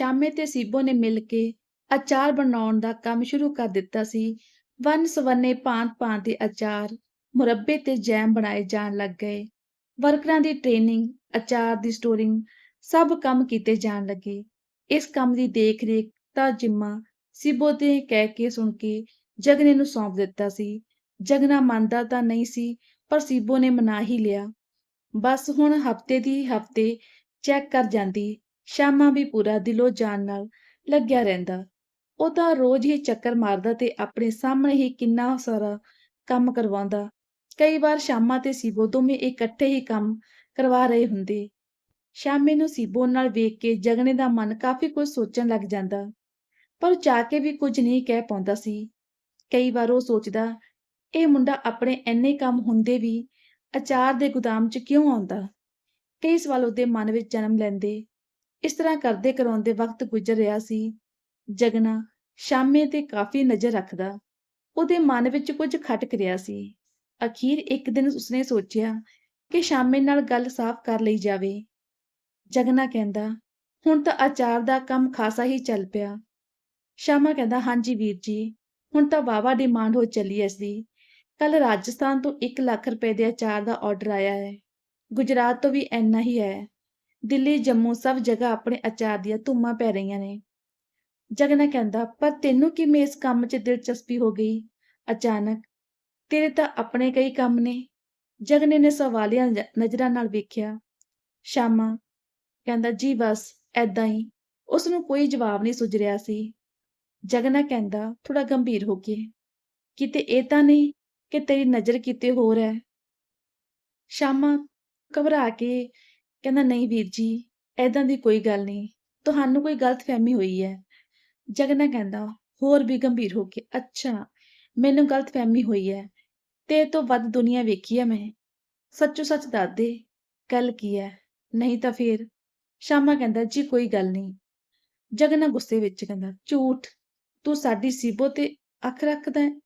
ਸ਼ਾਮੇ ਤੇ ਸੀਬੋ ਨੇ ਮਿਲ ਕੇ ਅਚਾਰ ਬਣਾਉਣ ਦਾ ਕੰਮ ਸ਼ੁਰੂ ਕਰ ਦਿੱਤਾ ਸੀ। ਵੰਨ ਸਵੰਨੇ ਭਾਂਤ-ਭਾਂਤ ਦੇ ਅਚਾਰ ਮੁਰੱਬੇ ਤੇ ਜੈਮ ਬਣਾਏ ਜਾਣ ਲੱਗ ਗਏ। ਵਰਕਰਾਂ ਦੀ ਟ੍ਰੇਨਿੰਗ, ਅਚਾਰ ਦੀ ਸਟੋਰਿੰਗ ਸਭ ਕੰਮ ਕੀਤੇ ਜਾਣ ਲੱਗੇ। ਇਸ ਕੰਮ ਦੀ ਦੇਖ-ਰੇਖ ਦਾ ਜ਼ਿੰਮਾ ਸਿਬੋ ਦੇ ਕਹਿ ਕੇ ਸੁਣ ਕੇ ਜਗਨੇ ਨੂੰ ਸੌਂਪ ਦਿੱਤਾ ਸੀ। ਜਗਨਾ ਮੰਨਦਾ ਤਾਂ ਨਹੀਂ ਸੀ, ਪਰ ਸੀਬੋ ਨੇ ਮਨਾ ਹੀ ਲਿਆ। ਬਸ ਹੁਣ ਹਫ਼ਤੇ ਦੀ ਹਫ਼ਤੇ ਚੈੱਕ ਕਰ ਜਾਂਦੀ। ਸ਼ਾਮਾਂ ਵੀ ਪੂਰਾ ਦਿਲੋਂ ਜਾਨ ਨਾਲ ਲੱਗਿਆ ਰਹਿੰਦਾ। ਉਹ ਤਾਂ ਰੋਜ਼ ਹੀ ਚੱਕਰ ਮਾਰਦਾ ਤੇ ਆਪਣੇ ਸਾਹਮਣੇ ਹੀ ਕਿੰਨਾ ਸਾਰਾ ਕੰਮ ਕਰਵਾਉਂਦਾ। ਕਈ ਵਾਰ ਸ਼ਾਮਾਂ ਤੇ ਸੀਬੋ ਦੋਵੇਂ ਇਕੱਠੇ ਹੀ ਕੰਮ ਕਰਵਾ ਰਹੇ ਹੁੰਦੇ। ਸ਼ਾਮੇ ਨੂੰ ਸੀਬੋ ਨਾਲ ਵੇਖ ਕੇ ਜਗਨੇ ਦਾ ਮਨ ਕਾਫੀ ਕੁਝ ਸੋਚਣ ਲੱਗ ਜਾਂਦਾ। ਪਰ ਚਾਹ ਕੇ ਵੀ ਕੁਝ ਨਹੀਂ ਕਹਿ ਪਾਉਂਦਾ ਸੀ। ਕਈ ਵਾਰ ਉਹ ਸੋਚਦਾ, ਇਹ ਮੁੰਡਾ ਆਪਣੇ ਇੰਨੇ ਕੰਮ ਹੁੰਦੇ ਵੀ ਅਚਾਰ ਦੇ ਗੁਦਾਮ 'ਚ ਕਿਉਂ ਆਉਂਦਾ? ਕਈ ਸਵਾਲ ਉਹਦੇ ਮਨ ਵਿੱਚ ਜਨਮ ਲੈਂਦੇ। ਇਸ ਤਰ੍ਹਾਂ ਕਰਦੇ ਕਰਾਉਂਦੇ ਵਕਤ ਗੁਜ਼ਰ ਰਿਹਾ ਸੀ। ਜਗਨਾ ਸ਼ਾਮੇ ਤੇ ਕਾਫੀ ਨਜ਼ਰ ਰੱਖਦਾ। ਉਹਦੇ ਮਨ ਵਿੱਚ ਕੁਝ ਖਟਕ ਰਿਹਾ ਸੀ। ਅਖੀਰ ਇੱਕ ਦਿਨ ਉਸਨੇ ਸੋਚਿਆ ਕਿ ਸ਼ਾਮੇ ਨਾਲ ਗੱਲ ਸਾਫ਼ ਕਰ ਲਈ ਜਾਵੇ। ਜਗਨਾ ਕਹਿੰਦਾ, ਹੁਣ ਤਾਂ ਅਚਾਰ ਦਾ ਕੰਮ ਖਾਸਾ ਹੀ ਚੱਲ ਪਿਆ। ਸ਼ਾਮਾ ਕਹਿੰਦਾ, ਹਾਂਜੀ ਵੀਰ ਜੀ, ਹੁਣ ਤਾਂ ਵਾਵਾ ਡਿਮਾਂਡ ਹੋ ਚੱਲੀ ਐ ਦੀ ਕੱਲ ਰਾਜਸਥਾਨ ਤੋਂ 1 ਲੱਖ ਰੁਪਏ ਦੇ ਅਚਾਰ ਦਾ ਆਰਡਰ ਆਇਆ ਹੈ। ਗੁਜਰਾਤ ਤੋਂ ਵੀ ਇੰਨਾ ਹੀ ਹੈ। ਦਿੱਲੀ, ਜੰਮੂ ਸਭ ਜਗ੍ਹਾ ਆਪਣੇ ਅਚਾਰ ਦੀਆਂ ਧੂਮਾਂ ਪੈ ਰਹੀਆਂ ਨੇ। ਜਗਨਾ ਕਹਿੰਦਾ, ਪਰ ਤੈਨੂੰ ਕਿਵੇਂ ਇਸ ਕੰਮ 'ਚ ਦਿਲਚਸਪੀ ਹੋ ਗਈ? ਅਚਾਨਕ, ਤੇਰੇ ਤਾਂ ਆਪਣੇ ਕਈ ਕੰਮ ਨੇ। ਜਗਨੇ ਨੇ ਸਵਾਲੀਆਂ ਨਜ਼ਰਾਂ ਨਾਲ ਵੇਖਿਆ। ਸ਼ਾਮਾ, ਕਹਿੰਦਾ, ਜੀ ਬਸ ਐਦਾਂ ਹੀ। ਉਸ ਨੂੰ ਕੋਈ ਜਵਾਬ ਨਹੀਂ ਸੁਝ ਰਿਹਾ ਸੀ। ਜਗਨਾ ਕਹਿੰਦਾ ਥੋੜਾ ਗੰਭੀਰ ਹੋ ਕੇ। ਕਿਤੇ ਇਹ ਤਾਂ ਨਹੀਂ ਕਿ ਤੇਰੀ ਨਜ਼ਰ ਕਿਤੇ ਹੋਰ ਹੈ? ਸ਼ਾਮਾ ਘਬਰਾ ਕੇ ਕਹਿੰਦਾ, ਨਹੀਂ ਵੀਰ ਜੀ ਐਦਾਂ ਦੀ ਕੋਈ ਗੱਲ ਨਹੀਂ। ਤੁਹਾਨੂੰ ਕੋਈ ਗਲਤਫਹਿਮੀ ਹੋਈ ਹੈ? ਜਗਨਾ ਕਹਿੰਦਾ, ਹੋਰ ਵੀ ਗੰਭੀਰ ਹੋ ਕੇ, ਅੱਛਾ, ਮੈਨੂੰ ਗਲਤਫਹਿਮੀ ਹੋਈ ਹੈ, ਤੇ ਤੋਂ ਵੱਧ ਦੁਨੀਆ ਵੇਖੀ ਹੈ ਮੈਂ। ਸੱਚੋ ਸੱਚ ਦੱਸ ਦੇ, ਗੱਲ ਕੀ ਹੈ? ਨਹੀਂ ਤਾਂ ਫੇਰ? ਸ਼ਾਮਾ ਕਹਿੰਦਾ, ਜੀ, ਕੋਈ ਗੱਲ ਨਹੀਂ। ਜਗਨਾ ਗੁੱਸੇ ਵਿੱਚ ਕਹਿੰਦਾ, ਝੂਠ, ਤੂੰ ਸਾਡੀ ਸੀਬੋ ਤੇ ਅੱਖ ਰੱਖਦਾ ਹੈ?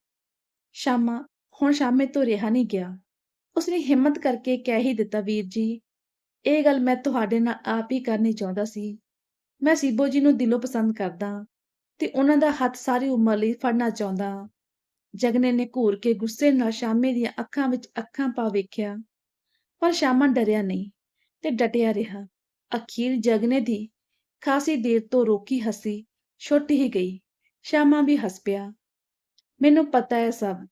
ਸ਼ਾਮਾ, ਹੁਣ ਸ਼ਾਮੇ ਤੋਂ ਰਿਹਾ ਨਹੀਂ ਗਿਆ। ਉਸਨੇ ਹਿੰਮਤ ਕਰਕੇ ਕਹਿ ਹੀ ਦਿੱਤਾ, ਵੀਰ ਜੀ ਇਹ ਗੱਲ ਮੈਂ ਤੁਹਾਡੇ ਨਾਲ ਆਪ ਹੀ ਕਰਨੀ ਚਾਹੁੰਦਾ ਸੀ। ਮੈਂ ਸੀਬੋ ਜੀ ਨੂੰ ਦਿਲੋਂ ਪਸੰਦ ਕਰਦਾ ਤੇ ਉਹਨਾਂ ਦਾ ਹੱਥ ਸਾਰੀ ਉਮਰ ਲਈ ਫੜਨਾ ਚਾਹੁੰਦਾ। ਜਗਨੇ ਨੇ ਘੂਰ ਕੇ ਗੁੱਸੇ ਨਾਲ ਸ਼ਾਮੇ ਦੀਆਂ ਅੱਖਾਂ ਵਿੱਚ ਅੱਖਾਂ ਪਾ ਵੇਖਿਆ, ਪਰ ਸ਼ਾਮਾ ਡਰਿਆ ਨਹੀਂ ਤੇ ਡਟਿਆ ਰਿਹਾ। ਅਖੀਰ ਜਗਨੇ ਦੀ ਖਾਸੀ ਦੇਰ ਤੋਂ ਰੋਕੀ ਹੱਸੀ, ਛੁੱਟ ਹੀ ਗਈ, ਸ਼ਾਮਾ ਵੀ ਹੱਸ ਪਿਆ। ਮੈਨੂੰ ਪਤਾ ਹੈ ਸਭ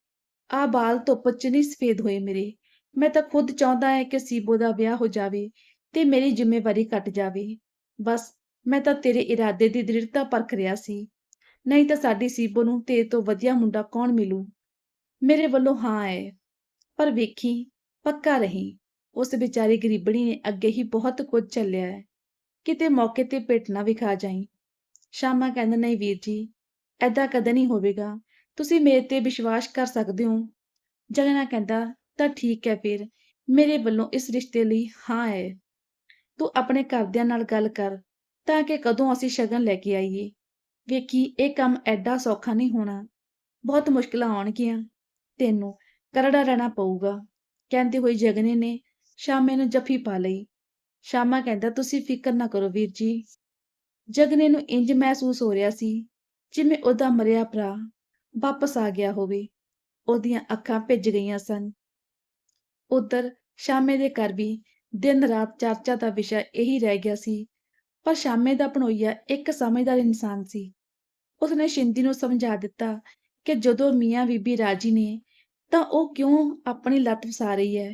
ਆ ਬਾਲ ਧੁੱਪ 'ਚ ਨਹੀਂ ਸਫੇਦ ਹੋਏ ਮੇਰੇ ਮੈਂ ਤਾਂ ਖੁਦ ਚਾਹੁੰਦਾ ਹੈ ਕਿ ਸੀਬੋ ਦਾ ਵਿਆਹ ਹੋ ਜਾਵੇ ਤੇ ਮੇਰੀ ਜ਼ਿੰਮੇਵਾਰੀ ਘਟ ਜਾਵੇ। ਬਸ ਮੈਂ ਤਾਂ ਤੇਰੇ ਇਰਾਦੇ ਦੀ ਦ੍ਰਿੜਤਾ ਪਰਖ ਰਿਹਾ ਸੀ। ਨਹੀਂ ਤਾਂ ਸਾਡੀ ਸੀਬੋ ਨੂੰ ਤੇਰੇ ਤੋਂ ਵਧੀਆ ਮੁੰਡਾ ਕੌਣ ਮਿਲੂ? ਮੇਰੇ ਵੱਲੋਂ ਹਾਂ ਹੈ। ਪਰ ਵੇਖੀ, ਪੱਕਾ ਰਹੀ। ਉਸ ਵਿਚਾਰੀ ਗਰੀਬਣੀ ਨੇ ਅੱਗੇ ਹੀ ਬਹੁਤ ਕੁਝ ਚੱਲਿਆ ਹੈ। ਕਿਤੇ ਮੌਕੇ ਤੇ ਪਿੱਟ ਨਾ ਵਿਖਾ ਜਾਈ। ਸ਼ਾਮਾ ਕਹਿੰਦਾ ਨਹੀਂ ਵੀਰ ਜੀ ਐਦਾਂ ਕਦੇ ਨਹੀਂ ਹੋਵੇਗਾ। ਤੁਸੀਂ ਮੇਰੇ ਤੇ ਵਿਸ਼ਵਾਸ ਕਰ ਸਕਦੇ ਹੋ? ਜਗਨਾ ਕਹਿੰਦਾ ਤਾਂ ਠੀਕ ਹੈ ਫਿਰ, ਮੇਰੇ ਵੱਲੋਂ ਇਸ ਰਿਸ਼ਤੇ ਲਈ ਹਾਂ ਹੈ। ਤੂੰ ਆਪਣੇ ਘਰਦਿਆਂ ਨਾਲ ਗੱਲ ਕਰ, ਤਾਂ ਕਿ ਕਦੋਂ ਅਸੀਂ ਸ਼ਗਨ ਲੈ ਕੇ ਆਈਏ। ਵੇਖੀ, ਇਹ ਕੰਮ ਐਡਾ ਸੌਖਾ ਨਹੀਂ ਹੋਣਾ। ਬਹੁਤ ਮੁਸ਼ਕਲਾਂ ਆਉਣਗੀਆਂ। ਤੈਨੂੰ ਕਰੜਾ ਰਹਿਣਾ ਪਊਗਾ। ਕਹਿੰਦੇ ਹੋਏ ਜਗਨੇ ਨੇ ਸ਼ਾਮੇ ਨੂੰ ਜੱਫੀ ਪਾ ਲਈ। ਸ਼ਾਮਾ ਕਹਿੰਦਾ, ਤੁਸੀਂ ਫਿਕਰ ਨਾ ਕਰੋ ਵੀਰ ਜੀ। ਜਗਨੇ ਨੂੰ ਇੰਜ ਮਹਿਸੂਸ ਹੋ ਰਿਹਾ ਸੀ, ਜਿਵੇਂ ਉਹਦਾ ਮਰਿਆ ਭਰਾ ਵਾਪਸ ਆ ਗਿਆ ਹੋਵੇ। ਉਹਦੀਆਂ ਅੱਖਾਂ ਭਿੱਜ ਗਈਆਂ ਸਨ। ਉਧਰ ਸ਼ਾਮੇ ਦੇ ਘਰ ਵੀ ਦਿਨ ਰਾਤ ਚਰਚਾ ਦਾ ਵਿਸ਼ਾ ਇਹੀ ਰਹਿ ਗਿਆ ਸੀ। ਪਰ ਸ਼ਾਮੇ ਦਾ ਭਣੋਈਆ ਇੱਕ ਸਮਝਦਾਰ ਇਨਸਾਨ ਸੀ। ਉਸਨੇ ਸ਼ਿੰਦੀ ਨੂੰ ਸਮਝਾ ਦਿੱਤਾ ਕਿ ਜਦੋਂ ਮੀਆਂ ਬੀਬੀ ਰਾਜੀ ਨੇ ਤਾਂ ਉਹ ਕਿਉਂ ਆਪਣੀ ਲੱਤ ਵਸਾ ਰਹੀ ਹੈ?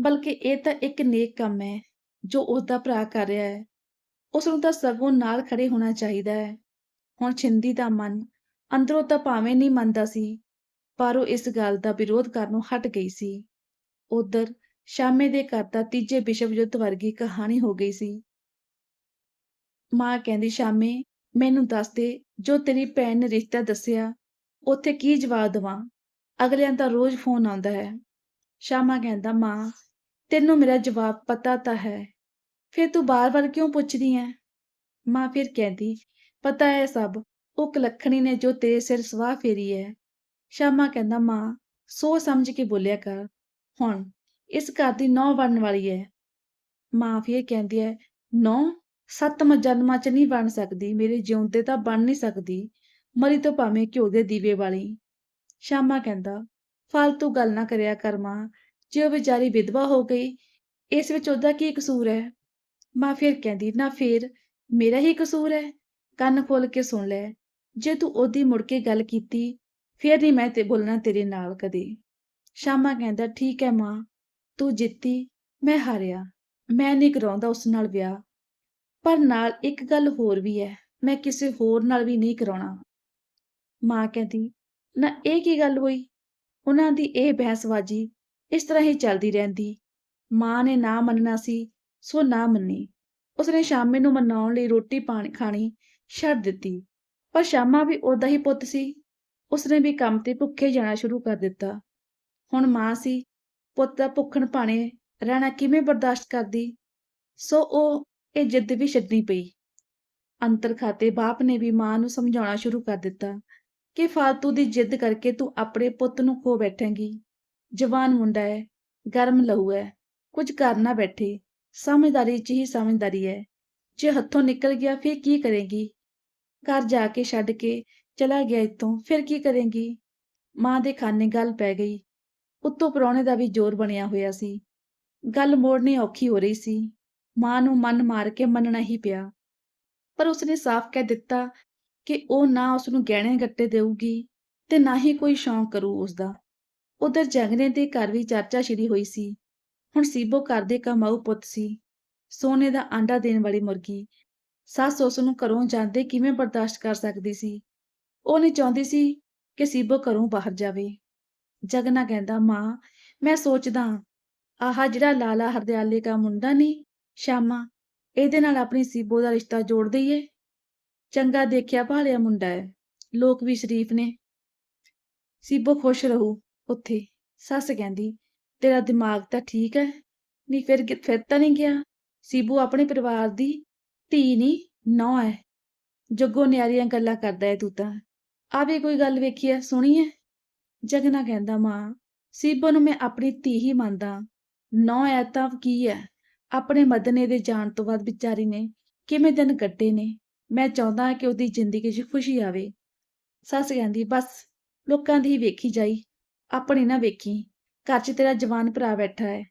ਬਲਕਿ ਇਹ ਤਾਂ ਇੱਕ ਨੇਕ ਕੰਮ ਹੈ ਜੋ ਉਸਦਾ ਭਰਾ ਕਰ ਰਿਹਾ ਹੈ। ਉਸ ਨੂੰ ਤਾਂ ਸਗੋਂ ਨਾਲ ਖੜੇ ਹੋਣਾ ਚਾਹੀਦਾ ਹੈ। ਹੁਣ ਛਿੰਦੀ ਦਾ ਮਨ ਅੰਦਰੋਂ ਤਾਂ ਭਾਵੇਂ ਨਹੀਂ ਮੰਨਦਾ ਸੀ, ਪਰ ਉਹ ਇਸ ਗੱਲ ਦਾ ਵਿਰੋਧ ਕਰਨੋਂ ਹਟ ਗਈ ਸੀ। ਉਧਰ ਸ਼ਾਮੇ ਦੇ ਘਰ ਦਾ ਤੀਜੇ ਵਿਸ਼ਵ ਯੁੱਧ ਵਰਗੀ ਕਹਾਣੀ ਹੋ ਗਈ ਸੀ। ਮਾਂ ਕਹਿੰਦੀ, ਸ਼ਾਮੇ, ਮੈਨੂੰ ਦੱਸ ਦੇ, ਜੋ ਤੇਰੀ ਭੈਣ ਨੇ ਰਿਸ਼ਤਾ ਦੱਸਿਆ, ਉੱਥੇ ਕੀ ਜਵਾਬ ਦਵਾਂ? ਅਗਲਿਆਂ ਦਾ ਰੋਜ਼ ਫੋਨ ਆਉਂਦਾ ਹੈ ਸ਼ਾਮਾ ਕਹਿੰਦਾ, ਮਾਂ, ਤੈਨੂੰ ਮੇਰਾ ਜਵਾਬ ਪਤਾ ਤਾਂ ਹੈ। ਫਿਰ ਤੂੰ ਬਾਰ-ਬਾਰ ਕਿਉਂ ਪੁੱਛਦੀ ਐ ਮਾਂ ਫਿਰ ਕਹਿੰਦੀ, ਪਤਾ ਹੈ ਸਭ ਉਹ ਕਲੱਖਣੀ ਨੇ ਜੋ ਤੇਰੇ ਸਿਰ ਸਵਾਹ ਫੇਰੀ ਹੈ ਸ਼ਾਮਾ ਕਹਿੰਦਾ, ਮਾਂ ਸੋ ਸਮਝ ਕੇ ਬੋਲਿਆ ਕਰ। ਹੁਣ ਇਸ ਘਰ ਦੀ ਨੌ ਬਣਨ ਵਾਲੀ ਹੈ ਮਾਂ ਫਿਰ ਕਹਿੰਦੀ ਹੈ ਨੌ ਸੱਤ ਜਨਮਾਂ 'ਚ ਨਹੀਂ ਬਣ ਸਕਦੀ, ਮੇਰੇ ਜਿਉਂਦੇ ਤਾਂ ਬਣ ਨਹੀਂ ਸਕਦੀ, ਮਰੀ ਤੋਂ ਭਾਵੇਂ ਘਿਓ ਦੇ ਦੀਵੇ ਵਾਲੀ। ਸ਼ਾਮਾ ਕਹਿੰਦਾ, ਫਾਲਤੂ ਗੱਲ ਨਾ ਕਰਿਆ ਕਰ ਮਾਂ, ਜੇ ਉਹ ਵਿਚਾਰੀ ਵਿਧਵਾ ਹੋ ਗਈ, ਇਸ ਵਿੱਚ ਉਹਦਾ ਕੀ ਕਸੂਰ ਹੈ? ਮਾਂ ਫਿਰ ਕਹਿੰਦੀ, ਨਾ ਫੇਰ ਮੇਰਾ ਹੀ ਕਸੂਰ ਹੈ? ਕੰਨ ਖੋਲ ਕੇ ਸੁਣ ਲੈ, ਜੇ ਤੂੰ ਉਹਦੀ ਮੁੜ ਕੇ ਗੱਲ ਕੀਤੀ, ਫੇਰ ਨਹੀਂ ਮੈਂ ਤੇ ਬੋਲਣਾ ਤੇਰੇ ਨਾਲ ਕਦੇ। ਸ਼ਾਮਾ ਕਹਿੰਦਾ, ਠੀਕ ਹੈ ਮਾਂ, ਤੂੰ ਜਿੱਤੀ, ਮੈਂ ਹਾਰਿਆ, ਮੈਂ ਨਹੀਂ ਕਰਾਉਂਦਾ ਉਸ ਨਾਲ ਵਿਆਹ। ਪਰ ਨਾਲ ਇੱਕ ਗੱਲ ਹੋਰ ਵੀ ਹੈ, ਮੈਂ ਕਿਸੇ ਹੋਰ ਨਾਲ ਵੀ ਨਹੀਂ ਕਰਾਉਣਾ। ਮਾਂ ਕਹਿੰਦੀ, ਨਾ ਇਹ ਕੀ ਗੱਲ ਹੋਈ? ਉਹਨਾਂ ਦੀ ਇਹ ਬਹਿਸਬਾਜ਼ੀ ਇਸ ਤਰ੍ਹਾਂ ਹੀ ਚੱਲਦੀ ਰਹਿੰਦੀ। ਮਾਂ ਨੇ ਨਾ ਮੰਨਣਾ ਸੀ, ਸੋ ਨਾ ਮੰਨੀ। ਉਸਨੇ ਸ਼ਾਮੇ ਨੂੰ ਮਨਾਉਣ ਲਈ ਰੋਟੀ ਪਾਣੀ ਖਾਣੀ ਛੱਡ ਦਿੱਤੀ। ਪਰ ਸ਼ਾਮਾ ਵੀ ਉਹਦਾ ਹੀ ਪੁੱਤ ਸੀ। ਉਸਨੇ ਵੀ ਕੰਮ ਤੇ ਭੁੱਖੇ ਜਾਣਾ ਸ਼ੁਰੂ ਕਰ ਦਿੱਤਾ। ਹੁਣ ਮਾਂ ਸੀ, ਪੁੱਤ ਦਾ ਭੁੱਖਣ ਭਾਣੇ ਰਹਿਣਾ ਕਿਵੇਂ ਬਰਦਾਸ਼ਤ ਕਰਦੀ? ਸੋ ਉਹ ਇਹ ਜਿੱਦ ਵੀ ਛੱਡਣੀ ਪਈ। ਅੰਤਰ ਖਾਤੇ ਬਾਪ ਨੇ ਵੀ ਮਾਂ ਨੂੰ ਸਮਝਾਉਣਾ ਸ਼ੁਰੂ ਕਰ ਦਿੱਤਾ ਕਿ ਫਾਲਤੂ ਦੀ ਜਿੱਦ ਕਰਕੇ ਤੂੰ ਆਪਣੇ ਪੁੱਤ ਨੂੰ ਖੋ ਬੈਠੇਂਗੀ। ਜਵਾਨ ਮੁੰਡਾ ਹੈ, ਗਰਮ ਲਹੂ ਹੈ, ਕੁਝ ਕਰ ਨਾ ਬੈਠੇ, ਸਮਝਦਾਰੀ 'ਚ ਹੀ ਸਮਝਦਾਰੀ ਹੈ। ਜੇ ਹੱਥੋਂ ਨਿਕਲ ਗਿਆ ਫਿਰ ਕੀ ਕਰੇਗੀ ਘਰ ਜਾ ਕੇ ਛੱਡ ਕੇ ਚਲਾ ਗਿਆ ਇੱਥੋਂ, ਫਿਰ ਕੀ ਕਰੇਗੀ ਮਾਂ ਦੇ ਖਾਨੇ ਗੱਲ ਪੈ ਗਈ। ਉੱਤੋਂ ਪ੍ਰਾਹੁਣੇ ਦਾ ਵੀ ਜ਼ੋਰ ਬਣਿਆ ਹੋਇਆ ਸੀ। ਗੱਲ ਮੋੜਨੀ ਔਖੀ ਹੋ ਰਹੀ ਸੀ। ਮਾਂ ਨੂੰ ਮਨ ਮਾਰ ਕੇ ਮੰਨਣਾ ਹੀ ਪਿਆ। ਪਰ ਉਸਨੇ ਸਾਫ਼ ਕਹਿ ਦਿੱਤਾ ਕਿ ਉਹ ਨਾ ਉਸਨੂੰ ਗਹਿਣੇ ਗੱਟੇ ਦੇਊਗੀ ਤੇ ਨਾ ਹੀ ਕੋਈ ਸ਼ੌਂਕ ਕਰੂ ਉਸਦਾ। ਉਧਰ ਜਗਨੇ ਦੇ ਘਰ ਵੀ ਚਰਚਾ ਛਿੜੀ ਹੋਈ ਸੀ। ਹੁਣ ਸੀਬੋ ਘਰ ਦੇ ਕਮਾਊ ਪੁੱਤ ਸੀ। ਸੋਨੇ ਦਾ ਆਂਡਾ ਦੇਣ ਵਾਲੀ ਮੁਰਗੀ। ਸੱਸ ਉਸ ਨੂੰ ਘਰੋਂ ਜਾਂਦੇ ਕਿਵੇਂ ਬਰਦਾਸ਼ਤ ਕਰ ਸਕਦੀ ਸੀ? ਉਹ ਨਹੀਂ ਚਾਹੁੰਦੀ ਸੀ ਕਿ ਸੀਬੋ ਘਰੋਂ ਬਾਹਰ ਜਾਵੇ। ਜਗਨਾ ਕਹਿੰਦਾ, ਮਾਂ, ਮੈਂ ਸੋਚਦਾ ਆਹ ਜਿਹੜਾ ਲਾਲਾ ਹਰਦਿਆਲੇ ਦਾ ਮੁੰਡਾ ਨਹੀਂ, ਸ਼ਾਮਾ, ਇਹਦੇ ਨਾਲ ਆਪਣੀ ਸੀਬੋ ਦਾ ਰਿਸ਼ਤਾ ਜੋੜ ਦਈਏ। ਚੰਗਾ ਦੇਖਿਆ ਭਾਲਿਆ ਮੁੰਡਾ ਹੈ, ਲੋਕ ਵੀ ਸ਼ਰੀਫ ਨੇ। ਸੀਬੋ ਖੁਸ਼ ਰਹੂ ਉੱਥੇ। ਸੱਸ ਕਹਿੰਦੀ, ਤੇਰਾ ਦਿਮਾਗ ਤਾਂ ਠੀਕ ਹੈ, ਨਹੀਂ ਫਿਰ ਫਿਰ ਤਾਂ ਨਹੀਂ ਗਿਆ। ਸੀਬੋ ਆਪਣੇ ਪਰਿਵਾਰ ਦੀ ਧੀ ਨਹੀਂ, ਨਹੁੰ ਹੈ। ਜੱਗੋ ਨਿਆਰੀਆਂ ਗੱਲਾਂ ਕਰਦਾ ਹੈ ਤੂੰ ਤਾਂ। ਆ ਵੀ ਕੋਈ ਗੱਲ ਵੇਖੀ ਹੈ, ਸੁਣੀ ਹੈ? ਜਗਨਾ ਕਹਿੰਦਾ, ਮਾਂ, ਸੀਬੋ ਨੂੰ ਮੈਂ ਆਪਣੀ ਧੀ ਹੀ ਮੰਨਦਾ। ਨੌ ਹੈ ਤਾਂ ਕੀ ਹੈ? ਆਪਣੇ ਮਦਨੇ ਦੇ ਜਾਣ ਤੋਂ ਬਾਅਦ ਵਿਚਾਰੀ ਨੇ ਕਿਵੇਂ ਦਿਨ ਕੱਟੇ ਨੇ। ਮੈਂ ਚਾਹੁੰਦਾ ਹਾਂ ਕਿ ਉਹਦੀ ਜ਼ਿੰਦਗੀ 'ਚ ਖੁਸ਼ੀ ਆਵੇ। ਸੱਸ ਕਹਿੰਦੀ, ਬਸ ਲੋਕਾਂ ਦੀ ਹੀ ਵੇਖੀ ਜਾਈ, ਆਪਣੀ ਨਾ ਵੇਖੀ। ਘਰ 'ਚ ਤੇਰਾ ਜਵਾਨ ਭਰਾ ਬੈਠਾ ਹੈ,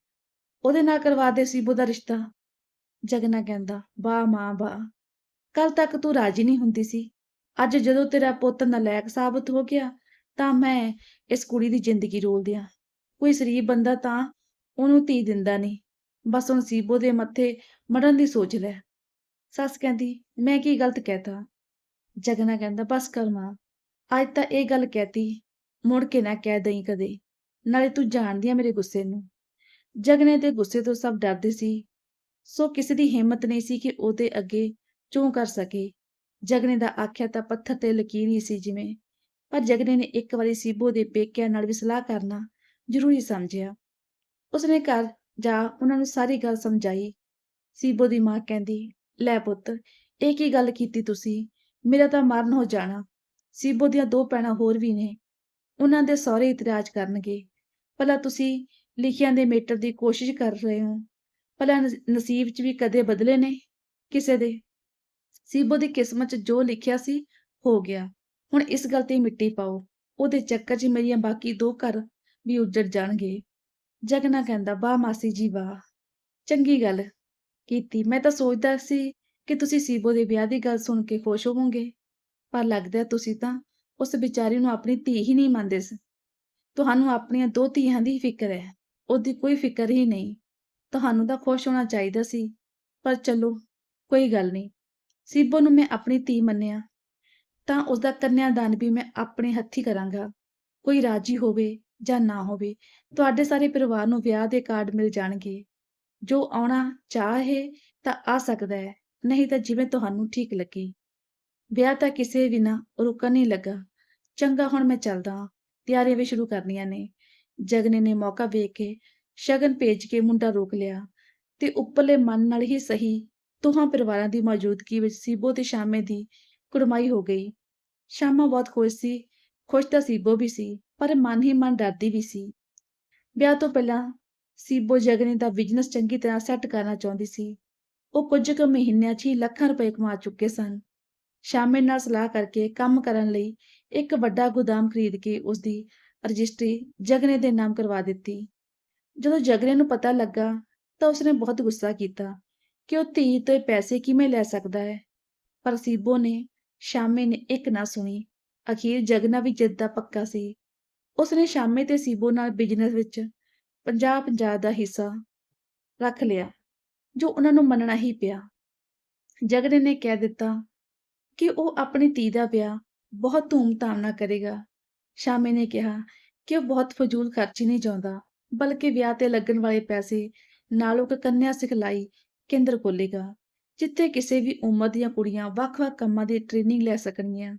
ਉਹਦੇ ਨਾਲ ਕਰਵਾ ਦੇ ਸੀਬੋ ਦਾ ਰਿਸ਼ਤਾ। ਜਗਨਾ ਕਹਿੰਦਾ, ਵਾਹ ਮਾਂ ਵਾਹ, ਕੱਲ ਤੱਕ ਤੂੰ ਰਾਜੀ ਨਹੀਂ ਹੁੰਦੀ ਸੀ। ਅੱਜ ਜਦੋਂ ਤੇਰਾ ਪੁੱਤ ਨਲਾਇਕ ਸਾਬਤ ਹੋ ਗਿਆ, ਤਾਂ ਮੈਂ ਇਸ ਕੁੜੀ ਦੀ ਜ਼ਿੰਦਗੀ ਰੋਲ ਦਿਆਂ। ਕੋਈ ਸਰੀਬ ਬੰਦਾ ਤਾਂ ਉਹਨੂੰ ਧੀ ਦਿੰਦਾ ਨਹੀਂ। ਬਸ ਹੁਣ ਸੀਬੋ ਦੇ ਮੱਥੇ ਮੜਨ ਦੀ ਸੋਚ ਲੈ। ਸੱਸ ਕਹਿੰਦੀ, ਮੈਂ ਕੀ ਗਲਤ ਕਹਿਤਾ? ਜਗਨਾ ਕਹਿੰਦਾ, ਬਸ ਕਰ ਮਾਂ, ਅੱਜ ਤਾਂ ਇਹ ਗੱਲ ਕਹਿਤੀ, ਮੁੜ ਕੇ ਨਾ ਕਹਿ ਦਈ ਕਦੇ। ਨਾਲੇ ਤੂੰ ਜਾਣਦੀ ਆ ਮੇਰੇ ਗੁੱਸੇ ਨੂੰ। ਜਗਨੇ ਦੇ ਗੁੱਸੇ ਤੋਂ ਸਭ ਡਰਦੇ ਸੀ, ਸੋ ਕਿਸੇ ਦੀ ਹਿੰਮਤ ਨਹੀਂ ਸੀ ਕਿ ਉਹਦੇ ਅੱਗੇ ਚੋਂ ਕਰ ਸਕੇ। ਜਗਨੇ ਦਾ ਆਖਿਆ ਤਾਂ ਪੱਥਰ ਤੇ ਲਕੀਰ ਹੀ ਸੀ ਜਿਵੇਂ। ਪਰ ਜਗਨੇ ਨੇ ਇੱਕ ਵਾਰੀ ਸੀਬੋ ਦੇ ਪੇਕਿਆਂ ਨਾਲ ਵੀ ਸਲਾਹ ਕਰਨਾ ਜ਼ਰੂਰੀ ਸਮਝਿਆ। ਉਸਨੇ ਘਰ ਜਾ ਉਹਨਾਂ ਨੂੰ ਸਾਰੀ ਗੱਲ ਸਮਝਾਈ। ਸੀਬੋ ਦੀ ਮਾਂ ਕਹਿੰਦੀ, ਲੈ ਪੁੱਤ, ਇਹ ਕੀ ਗੱਲ ਕੀਤੀ ਤੁਸੀਂ? ਮੇਰਾ ਤਾਂ ਮਰਨ ਹੋ ਜਾਣਾ। ਸੀਬੋ ਦੀਆਂ ਦੋ ਭੈਣਾਂ ਹੋਰ ਵੀ ਨੇ। ਉਹਨਾਂ ਦੇ ਸਹੁਰੇ ਇਤਰਾਜ਼ ਕਰਨਗੇ। ਭਲਾ ਤੁਸੀਂ ਲਿਖਿਆਂ ਦੇ ਮੇਟਰ ਦੀ ਕੋਸ਼ਿਸ਼ ਕਰ ਰਹੇ ਹੋ। ਭਲਾ ਨਸੀਬ 'ਚ ਵੀ ਕਦੇ ਬਦਲੇ ਨੇ ਕਿਸੇ ਦੇ? ਸੀਬੋ ਦੀ ਕਿਸਮਤ 'ਚ ਜੋ ਲਿਖਿਆ ਸੀ, ਹੋ ਗਿਆ। ਹੁਣ ਇਸ ਗੱਲ ਤੇ ਮਿੱਟੀ ਪਾਓ। ਉਹਦੇ ਚੱਕਰ 'ਚ ਮੇਰੀਆਂ ਬਾਕੀ ਦੋ ਘਰ ਵੀ ਉੱਜੜ ਜਾਣਗੇ। ਜਗਨਾ ਕਹਿੰਦਾ, ਵਾਹ ਮਾਸੀ ਜੀ ਵਾਹ, ਚੰਗੀ ਗੱਲ ਕੀਤੀ। ਮੈਂ ਤਾਂ ਸੋਚਦਾ ਸੀ ਕਿ ਤੁਸੀਂ ਸੀਬੋ ਦੇ ਵਿਆਹ ਦੀ ਗੱਲ ਸੁਣ ਕੇ ਖੁਸ਼ ਹੋਵੋਗੇ, ਪਰ ਲੱਗਦਾ ਤੁਸੀਂ ਤਾਂ ਉਸ ਵਿਚਾਰੀ ਨੂੰ ਆਪਣੀ ਧੀ ਹੀ ਨਹੀਂ ਮੰਨਦੇ। ਤੁਹਾਨੂੰ ਆਪਣੀਆਂ ਦੋ ਧੀਆਂ ਦੀ ਫਿਕਰ ਹੈ, ਉਹਦੀ ਕੋਈ ਫਿਕਰ ਹੀ ਨਹੀਂ। ਤੁਹਾਨੂੰ ਤਾਂ ਖੁਸ਼ ਹੋਣਾ ਚਾਹੀਦਾ ਸੀ, ਪਰ ਚਲੋ, ਕੋਈ ਗੱਲ ਨਹੀਂ। ਸੀਬੋ ਨੂੰ ਮੈਂ ਆਪਣੀ ਧੀ ਮੰਨਿਆ, ਤਾਂ ਉਸਦਾ ਕੰਨਿਆਦਾਨ ਵੀ ਮੈਂ ਆਪਣੇ ਹੱਥੀਂ ਕਰਾਂਗਾ। ਕੋਈ ਰਾਜੀ ਹੋਵੇ ਜਾਂ ਨਾ ਹੋਵੇ, ਤੁਹਾਡੇ ਸਾਰੇ ਪਰਿਵਾਰ ਨੂੰ ਵਿਆਹ ਦੇ ਕਾਰਡ ਮਿਲ ਜਾਣਗੇ। ਜੋ ਆਉਣਾ ਚਾਹੇ ਤਾਂ ਆ ਸਕਦਾ ਹੈ, ਨਹੀਂ ਤਾਂ ਜਿਵੇਂ ਤੁਹਾਨੂੰ ਠੀਕ ਲੱਗੇ। ਵਿਆਹ ਤਾਂ ਕਿਸੇ ਬਿਨਾਂ ਰੁਕਣ ਨਹੀਂ ਲੱਗਾ। ਚੰਗਾ ਹੁਣ ਮੈਂ ਚੱਲਦਾ ਹਾਂ, ਤਿਆਰੀਆਂ ਵੀ ਸ਼ੁਰੂ ਕਰਨੀਆਂ ਨੇ। ਜਗਨੇ ਨੇ ਮੌਕਾ ਵੇਖ ਕੇ ਸ਼ਗਨ ਭੇਜ ਕੇ ਮੁੰਡਾ ਰੋਕ ਲਿਆ ਤੇ ਉੱਪਰਲੇ ਮਨ ਨਾਲ ਹੀ ਸਹੀ ਦੋਹਾਂ ਪਰਿਵਾਰਾਂ ਦੀ ਮੌਜੂਦਗੀ ਵਿੱਚ ਸੀਬੋ ਤੇ ਸ਼ਾਮੇ ਦੀ ਕੁੜਮਾਈ ਹੋ ਗਈ। ਸ਼ਾਮਾ ਬਹੁਤ ਖੁਸ਼ ਸੀ, ਖੁਸ਼ ਤਾਂ ਸੀਬੋ ਵੀ ਸੀ, ਪਰ ਮਨ ਹੀ ਮਨ ਡਰਦੀ ਵੀ ਸੀ। ਵਿਆਹ ਤੋਂ ਪਹਿਲਾਂ ਸੀਬੋ ਜਗਨੇ ਦਾ ਬਿਜ਼ਨਸ ਚੰਗੀ ਤਰ੍ਹਾਂ ਸੈੱਟ ਕਰਨਾ ਚਾਹੁੰਦੀ ਸੀ। ਉਹ ਕੁਝ ਕੁ ਮਹੀਨਿਆਂ 'ਚ ਹੀ ਲੱਖਾਂ ਰੁਪਏ ਕਮਾ ਚੁੱਕੇ ਸਨ। ਸ਼ਾਮੇ ਨਾਲ ਸਲਾਹ ਕਰਕੇ ਕੰਮ ਕਰਨ ਲਈ ਇੱਕ ਵੱਡਾ ਗੋਦਾਮ ਖਰੀਦ ਕੇ ਉਸਦੀ ਰਜਿਸਟਰੀ ਜਗਨੇ ਦੇ ਨਾਮ ਕਰਵਾ ਦਿੱਤੀ। ਜਦੋਂ ਜਗਨੇ ਨੂੰ ਪਤਾ ਲੱਗਾ ਤਾਂ ਉਸਨੇ ਬਹੁਤ ਗੁੱਸਾ ਕੀਤਾ ਕਿ ਉਹ ਧੀ ਤੋਂ ਪੈਸੇ ਕਿਵੇਂ ਲੈ ਸਕਦਾ ਹੈ। ਪਰ ਸੀਬੋ ਨੇ ਸ਼ਾਮੇ ਨੇ ਇੱਕ ਨਾ ਸੁਣੀ। ਅਖੀਰ ਜਗਨਾ ਵੀ ਜਿੱਦ ਦਾ ਪੱਕਾ ਸੀ। ਉਸਨੇ ਸ਼ਾਮੇ ਤੇ ਸੀਬੋ ਨਾਲ ਬਿਜ਼ਨਸ ਵਿੱਚ 50-50 ਦਾ ਹਿੱਸਾ ਰੱਖ ਲਿਆ, ਜੋ ਉਹਨਾਂ ਨੂੰ ਮੰਨਣਾ ਹੀ ਪਿਆ। ਜਗਨੇ ਨੇ ਕਹਿ ਦਿੱਤਾ ਕਿ ਉਹ ਆਪਣੀ ਧੀ ਦਾ ਵਿਆਹ ਬਹੁਤ ਧੂਮ-ਧਾਮ ਨਾਲ ਕਰੇਗਾ। ਸ਼ਾਮੇ ਨੇ ਕਿਹਾ ਕਿ ਉਹ ਬਹੁਤ ਫਜ਼ੂਲ ਖਰਚੀ ਨਹੀਂ ਚਾਹੁੰਦਾ, ਬਲਕਿ ਵਿਆਹ ਤੇ ਲੱਗਣ ਵਾਲੇ ਪੈਸੇ ਨਾਲ ਉਹ ਕੰਨਿਆ ਸਿਖਲਾਈ ਕੇਂਦਰ ਖੋਲੇਗਾ ਜਿੱਥੇ ਕਿਸੇ ਵੀ ਉਮਰ ਦੀਆਂ ਕੁੜੀਆਂ ਵੱਖ-ਵੱਖ ਕੰਮਾਂ ਦੀ ਟ੍ਰੇਨਿੰਗ ਲੈ ਸਕਣਗੀਆਂ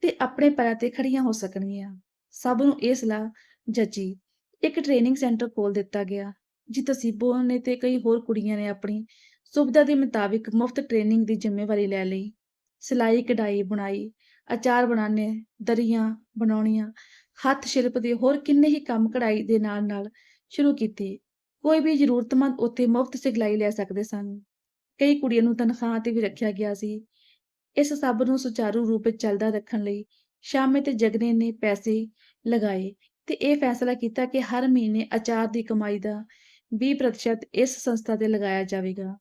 ਤੇ ਆਪਣੇ ਪੈਰਾਂ ਤੇ ਖੜੀਆਂ ਹੋ ਸਕਣਗੀਆਂ। ਸਭ ਨੂੰ ਇਹ ਸਲਾਹ ਜੱਚੀ। ਇੱਕ ਟ੍ਰੇਨਿੰਗ ਸੈਂਟਰ ਖੋਲ੍ਹ ਦਿੱਤਾ ਗਿਆ, ਜਿੱਥੇ ਸੀਬੋ ਨੇ ਤੇ ਕਈ ਹੋਰ ਕੁੜੀਆਂ ਨੇ ਆਪਣੀ ਸੁਵਿਧਾ ਦੇ ਮੁਤਾਬਿਕ ਮੁਫ਼ਤ ਟ੍ਰੇਨਿੰਗ ਦੀ ਜ਼ਿੰਮੇਵਾਰੀ ਲੈ ਲਈ। ਸਿਲਾਈ, ਕਢਾਈ, ਬੁਣਾਈ, ਅਚਾਰ ਬਣਾਉਣੇ, ਦਰੀਆਂ ਬਣਾਉਣੀਆਂ, ਹੱਥ ਸ਼ਿਲਪ ਦੇ ਹੋਰ ਕਿੰਨੇ ਹੀ ਕੰਮ ਕਢਾਈ ਦੇ ਨਾਲ-ਨਾਲ ਸ਼ੁਰੂ ਕੀਤੇ। ਕੋਈ ਵੀ ਜ਼ਰੂਰਤਮੰਦ ਉੱਥੇ ਮੁਫ਼ਤ ਸਿਖਲਾਈ ਲੈ ਸਕਦੇ ਸਨ। ਕਈ ਕੁੜੀਆਂ ਨੂੰ ਤਨਖ਼ਾਹ ਤੇ ਵੀ ਰੱਖਿਆ ਗਿਆ ਸੀ। ਇਸ ਸਭ ਨੂੰ ਸੁਚਾਰੂ ਰੂਪ ਵਿੱਚ ਚੱਲਦਾ ਰੱਖਣ ਲਈ ਸ਼ਾਮੇ ਤੇ ਜਗਨੇ ਨੇ ਪੈਸੇ ਲਗਾਏ ਤੇ ਇਹ ਫੈਸਲਾ ਕੀਤਾ ਕਿ ਹਰ ਮਹੀਨੇ ਅਚਾਰ ਦੀ ਕਮਾਈ ਦਾ 20% ਇਸ ਸੰਸਥਾ ਤੇ ਲਗਾਇਆ ਜਾਵੇਗਾ।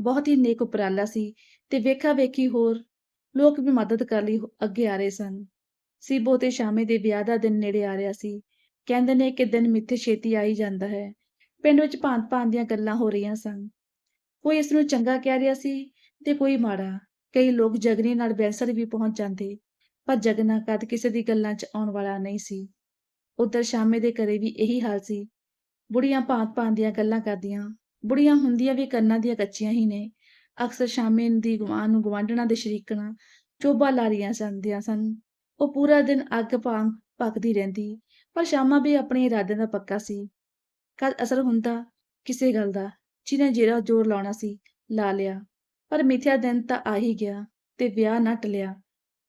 ਬਹੁਤ ਹੀ ਨੇਕ ਉਪਰਾਲਾ ਸੀ ਤੇ ਵੇਖਾ-ਵੇਖੀ ਹੋਰ ਲੋਕ ਵੀ ਮਦਦ ਕਰ ਲਈ ਅੱਗੇ ਆ ਰਹੇ ਸਨ। ਸੀਬੋ ਤੇ ਸ਼ਾਮੇ ਦੇ ਵਿਆਹ ਦਾ ਦਿਨ ਨੇੜੇ ਆ ਰਿਹਾ ਸੀ। ਕਹਿੰਦੇ ਨੇ ਕਿ ਦਿਨ ਮਿੱਥੇ ਛੇਤੀ ਆਈ ਜਾਂਦਾ ਹੈ। ਪਿੰਡ ਵਿੱਚ ਭਾਂਤ-ਭਾਂਤ ਦੀਆਂ ਗੱਲਾਂ ਹੋ ਰਹੀਆਂ ਸਨ। ਕੋਈ ਇਸ ਨੂੰ ਚੰਗਾ ਕਹਿ ਰਿਹਾ ਸੀ ਤੇ ਕੋਈ ਮਾੜਾ। ਕਈ ਲੋਕ ਜਗਨੇ ਨਾਲ ਬੈਂਸਰ ਵੀ ਪਹੁੰਚ ਜਾਂਦੇ, ਪਰ ਜਗਨਾ ਕਦ ਕਿਸੇ ਦੀ ਗੱਲਾਂ 'ਚ ਆਉਣ ਵਾਲਾ ਨਹੀਂ ਸੀ। ਉੱਧਰ ਸ਼ਾਮੇ ਦੇ ਘਰੇ ਵੀ ਇਹੀ ਹਾਲ ਸੀ। ਬੁੜੀਆਂ ਭਾਂਤ-ਭਾਂਤ ਦੀਆਂ ਗੱਲਾਂ ਕਰਦੀਆਂ। ਬੁੜੀਆਂ ਹੁੰਦੀਆਂ ਵੀ ਕੰਨਾਂ ਦੀਆਂ ਕੱਚੀਆਂ ਹੀ ਨੇ। ਅਕਸਰ ਸ਼ਾਮੇ ਦੀ ਗੁਆਂਢ ਨੂੰ ਗੁਆਂਢਣਾਂ ਦੇ ਸ਼ਰੀਕਣਾ ਚੋਭਾ ਲਾ ਰਹੀਆਂ ਜਾਂਦੀਆਂ ਸਨ। ਉਹ ਪੂਰਾ ਦਿਨ ਅੱਗ ਭਾਂਗ ਭਖਦੀ ਰਹਿੰਦੀ, ਪਰ ਸ਼ਾਮਾ ਵੀ ਆਪਣੇ ਇਰਾਦਿਆਂ ਦਾ ਪੱਕਾ ਸੀ। ਕਦ ਅਸਰ ਹੁੰਦਾ ਕਿਸੇ ਗੱਲ ਦਾ, ਜਿਹਨੇ ਜਿਹੜਾ ਜ਼ੋਰ ਲਾਉਣਾ ਸੀ, ਲਾ ਲਿਆ। ਪਰ ਮਿਥਿਆ ਦਿਨ ਤਾਂ ਆ ਹੀ ਗਿਆ ਤੇ ਵਿਆਹ ਨਾ ਟਲਿਆ।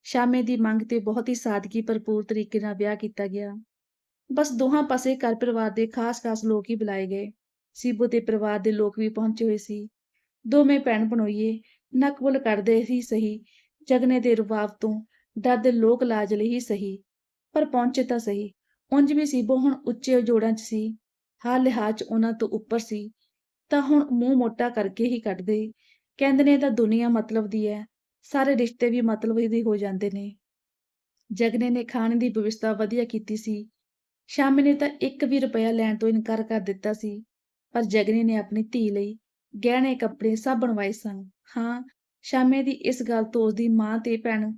ਸ਼ਾਮੇ ਦੀ ਮੰਗ ਤੇ ਬਹੁਤ ਹੀ ਸਾਦਗੀ ਭਰਪੂਰ ਤਰੀਕੇ ਨਾਲ ਵਿਆਹ ਕੀਤਾ ਗਿਆ। ਬਸ ਦੋਹਾਂ ਪਾਸੇ ਘਰ ਪਰਿਵਾਰ ਦੇ ਖਾਸ-ਖਾਸ ਲੋਕ ਹੀ ਬੁਲਾਏ ਗਏ। ਸੀਬੋ ਦੇ ਪਰਿਵਾਰ ਦੇ ਲੋਕ ਵੀ ਪਹੁੰਚੇ ਹੋਏ ਸੀ। ਦੋਵੇਂ ਭੈਣ ਬਣੋਈਏ ਨੱਕ-ਬੁੱਲ ਹੀ ਸਹੀ, ਜਗਨੇ ਦੇ ਰੁਬਾਬ ਤੋਂ ਡਰਦੇ ਲੋਕ ਲਾਜ ਲਈ ਹੀ ਸਹੀ, ਪਰ ਪਹੁੰਚੇ ਤਾਂ ਸਹੀ। ਉਂਝ ਵੀ ਸੀਬੋ ਹੁਣ ਉੱਚੇ ਜੋੜਾਂ 'ਚ ਸੀ, ਹਾਲ ਲਿਹਾਜ਼ ਉਹਨਾਂ ਤੋਂ ਉੱਪਰ ਸੀ, ਤਾਂ ਹੁਣ ਮੂੰਹ ਮੋਟਾ ਕਰਕੇ ਹੀ ਕੱਢਦੇ। ਕਹਿੰਦੇ ਨੇ ਤਾਂ ਦੁਨੀਆ ਮਤਲਬ ਦੀ ਹੈ, ਸਾਰੇ ਰਿਸ਼ਤੇ ਵੀ ਮਤਲਬ ਦੇ ਹੋ ਜਾਂਦੇ ਨੇ। ਜਗਨੇ ਨੇ ਖਾਣ ਦੀ ਵਿਵਸਥਾ ਵਧੀਆ ਕੀਤੀ ਸੀ। ਸ਼ਾਮੀ ਨੇ ਤਾਂ ਇੱਕ ਵੀ ਰੁਪਇਆ ਲੈਣ ਤੋਂ ਇਨਕਾਰ ਕਰ ਦਿੱਤਾ ਸੀ, ਪਰ ਜਗਨੇ ਨੇ ਆਪਣੀ ਧੀ ਲਈ ਗਹਿਣੇ ਕੱਪੜੇ ਸਭ ਬਣਵਾਏ ਸਨ। ਹਾਂ, ਸ਼ਾਮੇ ਦੀ ਇਸ ਗੱਲ ਤੋਂ ਉਸਦੀ ਮਾਂ ਤੇ ਭੈਣ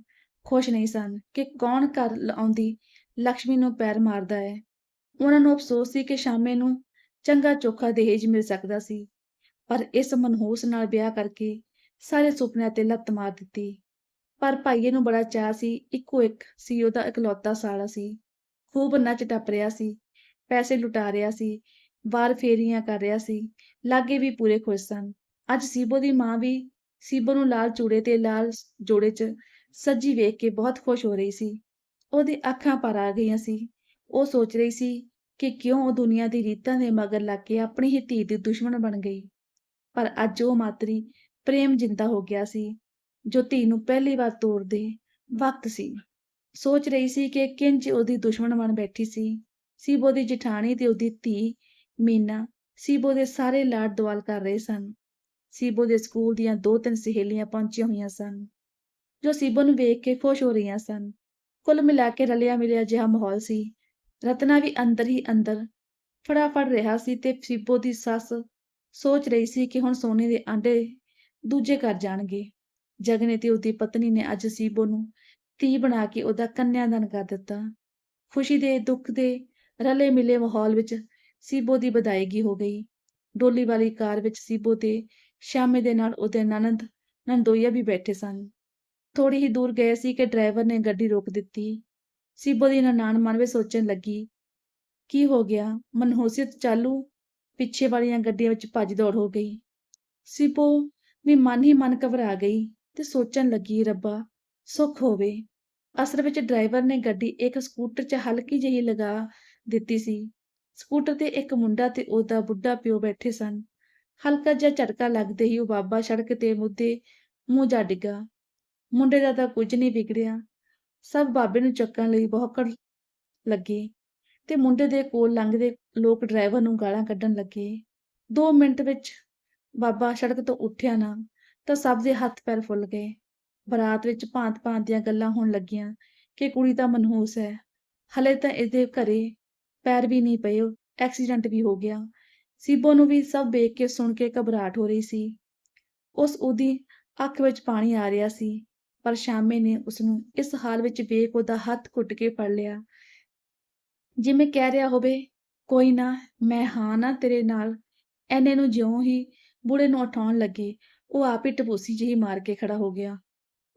ਖੁਸ਼ ਨਹੀਂ ਸਨ ਕਿ ਕੌਣ ਘਰ ਆਉਂਦੀ ਲਕਸ਼ਮੀ ਨੂੰ ਪੈਰ ਮਾਰਦਾ ਹੈ। ਉਹਨਾਂ ਨੂੰ ਅਫ਼ਸੋਸ ਸੀ ਕਿ ਸ਼ਾਮੇ ਨੂੰ ਚੰਗਾ ਚੋਖਾ ਦਹੇਜ ਮਿਲ ਸਕਦਾ ਸੀ, ਪਰ ਇਸ ਮਨਹੂਸ ਨਾਲ ਵਿਆਹ ਕਰਕੇ ਸਾਰੇ ਸੁਪਨਿਆਂ ਤੇ ਲੱਤ ਮਾਰ ਦਿੱਤੀ। ਪਰ ਭਾਈਏ ਨੂੰ ਬੜਾ ਚਾਅ ਸੀ, ਇੱਕੋ ਇੱਕ ਸੀ ਉਹਦਾ ਇਕਲੌਤਾ ਸਾਲਾ ਸੀ। ਖੂਬ ਨੱਚ-ਟੱਪ ਰਿਹਾ ਸੀ, ਪੈਸੇ ਲੁਟਾ ਰਿਹਾ ਸੀ, ਵਾਰ-ਫੇਰੀਆਂ ਕਰ ਰਿਹਾ ਸੀ, ਲਾਗੇ ਵੀ ਪੂਰੇ ਖੁਸ਼ ਸਨ। ਅੱਜ ਸੀਬੋ ਦੀ ਮਾਂ ਵੀ ਸੀਬੋ ਨੂੰ ਲਾਲ ਚੂੜੇ ਤੇ ਲਾਲ ਜੋੜੇ 'ਚ ਸੱਜੀ ਵੇਖ ਕੇ ਬਹੁਤ ਖੁਸ਼ ਹੋ ਰਹੀ ਸੀ। ਉਹਦੀ ਅੱਖਾਂ ਪਰ ਆ ਗਈਆਂ ਸੀ। ਉਹ ਸੋਚ ਰਹੀ ਸੀ ਕਿ ਕਿਉਂ ਉਹ ਦੁਨੀਆ ਦੀ ਰੀਤਾਂ ਦੇ ਮਗਰ ਲੱਗ ਕੇ ਆਪਣੀ ਹੀ ਧੀ ਦੀ ਦੁਸ਼ਮਣ ਬਣ ਗਈ। ਪਰ ਅੱਜ ਉਹ ਮਾਤਰੀ ਪ੍ਰੇਮ ਜਿੰਦਾ ਹੋ ਗਿਆ ਸੀ, ਜੋ ਧੀ ਨੂੰ ਪਹਿਲੀ ਵਾਰ ਤੋੜਦੇ ਵਕਤ ਸੀ। ਸੋਚ ਰਹੀ ਸੀ ਕਿ ਕਿੰਜ ਉਹਦੀ ਦੁਸ਼ਮਣ ਬਣ ਬੈਠੀ ਸੀ। ਸੀਬੋ ਦੀ ਜਠਾਣੀ ਤੇ ਉਹਦੀ ਧੀ ਮੀਨਾ ਸੀਬੋ ਦੇ ਸਾਰੇ ਲਾਡ ਦੁਆਲ ਕਰ ਰਹੇ ਸਨ। ਸੀਬੋ ਦੇ ਸਕੂਲ ਦੀਆਂ ਦੋ-ਤਿੰਨ ਸਹੇਲੀਆਂ ਪਹੁੰਚੀਆਂ ਹੋਈਆਂ ਸਨ, ਜੋ ਸੀਬੋ ਨੂੰ ਵੇਖ ਕੇ ਖੁਸ਼ ਹੋ ਰਹੀਆਂ ਸਨ। ਕੁੱਲ ਮਿਲਾ ਕੇ ਰਲਿਆ-ਮਿਲਿਆ ਜਿਹਾ ਮਾਹੌਲ ਸੀ। ਰਤਨਾ ਵੀ ਅੰਦਰ ਹੀ ਅੰਦਰ ਫੜਾਫੜ ਰਿਹਾ ਸੀ ਤੇ ਸੀਬੋ ਦੀ ਸੱਸ ਸੋਚ ਰਹੀ ਸੀ ਕਿ ਹੁਣ ਸੋਨੇ ਦੇ ਆਂਡੇ ਦੂਜੇ ਘਰ ਜਾਣਗੇ। ਜਗਨੇ ਤੇ ਉਹਦੀ ਪਤਨੀ ਨੇ ਅੱਜ ਸੀਬੋ ਨੂੰ ਧੀ ਬਣਾ ਕੇ ਉਹਦਾ ਕੰਨਿਆਦਾਨ ਕਰ ਦਿੱਤਾ। ਖੁਸ਼ੀ ਦੇ, ਦੁੱਖ ਦੇ ਰਲੇ-ਮਿਲੇ ਮਾਹੌਲ ਵਿੱਚ ਸੀਬੋ ਦੀ ਵਿਦਾਇਗੀ ਹੋ ਗਈ। ਡੋਲੀ ਵਾਲੀ ਕਾਰ ਵਿੱਚ ਸੀਬੋ ਤੇ ਸ਼ਾਮੇ ਦੇ ਨਾਲ ਉਹਦੇ ਨਣਦ ਨੰਦੋਈਆ ਵੀ ਬੈਠੇ ਸਨ। ਥੋੜ੍ਹੀ ਹੀ ਦੂਰ ਗਏ ਸੀ ਕਿ ਡਰਾਈਵਰ ਨੇ ਗੱਡੀ ਰੋਕ ਦਿੱਤੀ। ਸੀਬੋ ਦੀ ਨਨਾਣ ਮਨ ਵਿੱਚ ਸੋਚਣ ਲੱਗੀ, ਕੀ ਹੋ ਗਿਆ? ਮਨਹੂਸੀਅਤ ਚਾਲੂ ਪਿੱਛੇ ਵਾਲੀਆਂ ਗੱਡੀਆਂ ਵਿੱਚ ਭੱਜ ਦੌੜ ਹੋ ਗਈ। ਸੀਬੋ ਵੀ ਮਨ ਹੀ ਮਨ ਘਬਰਾ ਗਈ ਤੇ ਸੋਚਣ ਲੱਗੀ, ਰੱਬਾ ਸੁੱਖ ਹੋਵੇ। ਅਸਲ ਵਿੱਚ ਡਰਾਈਵਰ ਨੇ ਗੱਡੀ ਇੱਕ ਸਕੂਟਰ 'ਚ ਹਲਕੀ ਜਿਹੀ ਲਗਾ ਦਿੱਤੀ ਸੀ। ਸਕੂਟਰ ਤੇ ਇੱਕ ਮੁੰਡਾ ਤੇ ਉਹਦਾ ਬੁੱਢਾ ਪਿਓ ਬੈਠੇ ਸਨ। ਹਲਕਾ ਜਿਹਾ ਝਟਕਾ ਲੱਗਦੇ ਹੀ ਉਹ ਬਾਬਾ ਸੜਕ ਤੇ ਮੁੱਦੇ ਮੂੰਹ ਜਾ ਡਿੱਗਾ ਮੁੰਡੇ ਦਾ ਤਾਂ ਕੁਝ ਨਹੀਂ ਵਿਗੜਿਆ ਸਭ ਬਾਬੇ ਨੂੰ ਚੱਕਣ ਲਈ ਬਹੁਕੜ ਲੱਗੇ ਤੇ ਮੁੰਡੇ ਦੇ ਕੋਲ ਲੰਘਦੇ ਲੋਕ ਡਰਾਈਵਰ ਨੂੰ ਗਾਲਾਂ ਕੱਢਣ ਲੱਗੇ। 2 ਮਿੰਟ ਵਿੱਚ ਬਾਬਾ ਸੜਕ ਤੋਂ ਉੱਠਿਆ ਨਾ ਤਾਂ ਸਭ ਦੇ ਹੱਥ ਪੈਰ ਫੁੱਲ ਗਏ। ਬਰਾਤ ਵਿੱਚ ਭਾਂਤ-ਭਾਂਤ ਦੀਆਂ ਗੱਲਾਂ ਹੋਣ ਲੱਗੀਆਂ ਕਿ ਕੁੜੀ ਤਾਂ ਮਨਹੂਸ ਹੈ। ਹਲੇ ਤਾਂ ਇਹਦੇ ਘਰੇ ਪੈਰ ਵੀ ਨਹੀਂ ਪਏ, ਐਕਸੀਡੈਂਟ ਵੀ ਹੋ ਗਿਆ। ਸੀਬੋ ਨੂੰ ਵੀ ਸਭ ਵੇਖ ਕੇ ਸੁਣ ਕੇ ਘਬਰਾਹਟ ਹੋ ਰਹੀ ਸੀ। ਉਸ ਉਹਦੀ ਅੱਖ ਵਿੱਚ ਪਾਣੀ ਆ ਰਿਹਾ ਸੀ। ਪਰ ਸ਼ਾਮੇ ਨੇ ਉਸ ਨੂੰ ਇਸ ਹਾਲ ਵਿੱਚ ਵੇਖ ਉਹਦਾ ਹੱਥ ਘੁੱਟ ਕੇ ਫੜ ਲਿਆ। ਜਿਵੇਂ ਕਹਿ ਰਿਹਾ ਹੋਵੇ, ਕੋਈ ਨਾ, ਮੈਂ ਹਾਂ ਨਾ ਤੇਰੇ ਨਾਲ। ਐਨੇ ਨੂੰ ਜਿਉਂ ਹੀ ਬੁੜੇ ਨੂੰ ਉਠਾਉਣ ਲੱਗੇ, ਉਹ ਆਪ ਹੀ ਟਪੂਸੀ ਜਿਹੀ ਮਾਰ ਕੇ ਖੜਾ ਹੋ ਗਿਆ।